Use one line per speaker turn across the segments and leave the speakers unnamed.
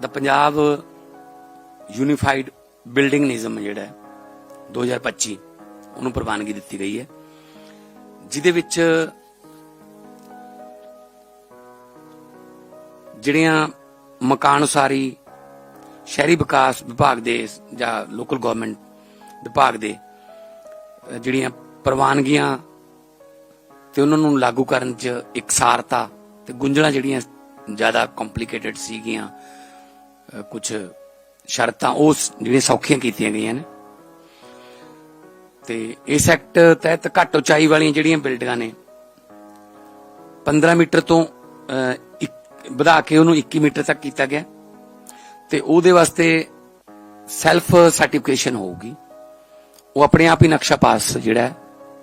ਦਾ Punjab unified building ਨਿਯਮ ਜਿਹੜਾ ਹੈ 2025 ਉਹਨੂੰ ਪ੍ਰਵਾਨਗੀ ਦਿੱਤੀ ਗਈ ਹੈ। ਜਿਹਦੇ ਵਿੱਚ ਜਿਹੜੀਆਂ ਮਕਾਨ ਉਸਾਰੀ, ਸ਼ਹਿਰੀ ਵਿਕਾਸ ਵਿਭਾਗ ਦੇ ਜਾਂ ਲੋਕਲ ਗਵਰਨਮੈਂਟ ਵਿਭਾਗ ਦੇ ਜਿਹੜੀਆਂ ਪ੍ਰਵਾਨਗੀਆਂ ਤੇ ਉਹਨਾਂ ਨੂੰ ਲਾਗੂ ਕਰਨ 'ਚ ਇਕਸਾਰਤਾ ਤੇ ਗੁੰਝਲਾਂ ਜਿਹੜੀਆਂ ਜ਼ਿਆਦਾ ਕੰਪਲਿਕੇਟਡ ਸੀਗੀਆਂ ਕੁਝ ਸ਼ਰਤਾਂ ਉਹ ਜਿਹੜੀਆਂ ਸੌਖੀਆਂ ਕੀਤੀਆਂ ਗਈਆਂ ਨੇ। ਤੇ ਇਸ ਐਕਟ ਤਹਿਤ ਘੱਟ ਉਚਾਈ ਵਾਲੀਆਂ ਜਿਹੜੀਆਂ ਬਿਲਡਿੰਗਾਂ ਨੇ 15 ਮੀਟਰ ਤੋਂ ਇੱਕ- ਵਧਾ ਕੇ ਉਹਨੂੰ 21 ਮੀਟਰ ਤੱਕ ਕੀਤਾ ਗਿਆ। ਤੇ ਉਹਦੇ ਵਾਸਤੇ ਸੈਲਫ ਸਰਟੀਫਿਕੇਸ਼ਨ ਹੋਊਗੀ। ਉਹ ਆਪਣੇ ਆਪ ਹੀ ਨਕਸ਼ਾ ਪਾਸ ਜਿਹੜਾ ਹੈ,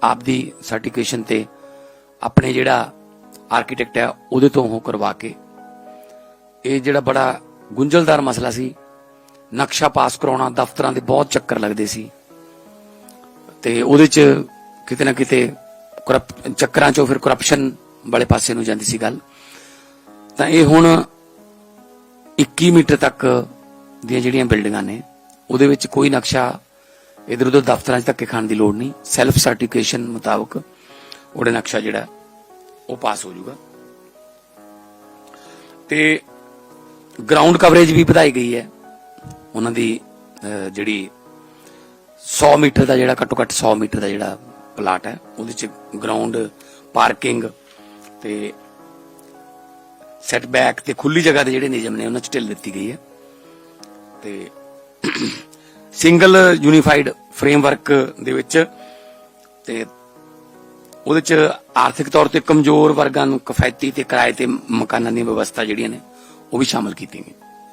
ਆਪਦੀ ਸਰਟੀਫਿਕੇਸ਼ਨ ਤੇ ਆਪਣੇ ਜਿਹੜਾ ਆਰਕੀਟੈਕਟ ਹੈ ਉਹਦੇ ਤੋਂ ਉਹ ਕਰਵਾ ਕੇ ਇਹ ਜਿਹੜਾ ਬੜਾ ਗੁੰਝਲਦਾਰ ਮਸਲਾ ਸੀ। ਨਕਸ਼ਾ ਪਾਸ ਕਰਾਉਣਾ ਦਫ਼ਤਰਾਂ ਦੇ ਬਹੁਤ ਚੱਕਰ ਲੱਗਦੇ ਸੀ। ਤੇ ਉਹਦੇ ਚ ਕਿਤੇ ਨਾ ਕਿਤੇ ਕਰਪ- ਚੱਕਰਾਂ ਚੋਂ ਫਿਰ ਕਰਪਸ਼ਨ ਵਾਲੇ ਪਾਸੇ ਨੂੰ ਜਾਂਦੀ ਸੀ ਗੱਲ। ਤਾਂ ਇਹ ਹੁਣ 21 ਮੀਟਰ ਤੱਕ ਦੀਆਂ ਜਿਹੜੀਆਂ ਬਿਲਡਿੰਗਾਂ ਨੇ, ਉਹਦੇ ਵਿੱਚ ਕੋਈ ਨਕਸ਼ਾ ਇਧਰ ਉਧਰ ਦਫ਼ਤਰਾਂ 'ਚ ਧੱਕੇ ਖਾਣ ਦੀ ਲੋੜ ਨਹੀਂ। ਸੈਲਫ ਸਰਟੀਫਿਕੇਸ਼ਨ ਮੁਤਾਬਕ ਉਹਦੇ ਨਕਸ਼ਾ ਜਿਹੜਾ, ਉਹ ਪਾਸ ਹੋ ਜਾਊਗਾ। ਤੇ ਗਰਾਊਂਡ ਕਵਰੇਜ ਵੀ ਵਧਾਈ ਗਈ ਹੈ। ਉਹਨਾਂ ਦੀ ਜਿਹੜੀ 100 ਮੀਟਰ ਦਾ ਜਿਹੜਾ, ਘੱਟੋ ਘੱਟ 100 ਮੀਟਰ ਦਾ ਜਿਹੜਾ ਪਲਾਟ ਹੈ, ਉਹਦੇ ਚ ਗਰਾਊਂਡ ਪਾਰਕਿੰਗ ਤੇ ਸੈਟਬੈਕ ਤੇ ਖੁੱਲੀ ਜਗ੍ਹਾ ਦੇ ਜਿਹੜੇ ਨਿਯਮ ਨੇ, ਉਹਨਾਂ ਚ ਢਿੱਲ ਦਿੱਤੀ ਗਈ ਹੈ। ਤੇ ਸਿੰਗਲ ਯੂਨੀਫਾਈਡ ਫਰੇਮਵਰਕ ਦੇ ਵਿੱਚ ਤੇ ਉਹਦੇ ਚ ਆਰਥਿਕ ਤੌਰ ਤੇ ਕਮਜ਼ੋਰ ਵਰਗਾਂ ਨੂੰ ਕਿਫਾਇਤੀ ਤੇ ਕਿਰਾਏ ਤੇ ਮਕਾਨਾਂ ਦੀ ਵਿਵਸਥਾ ਜਿਹੜੀਆਂ ਨੇ ਉਹ ਵੀ ਸ਼ਾਮਲ ਕੀਤੀ ਗਈ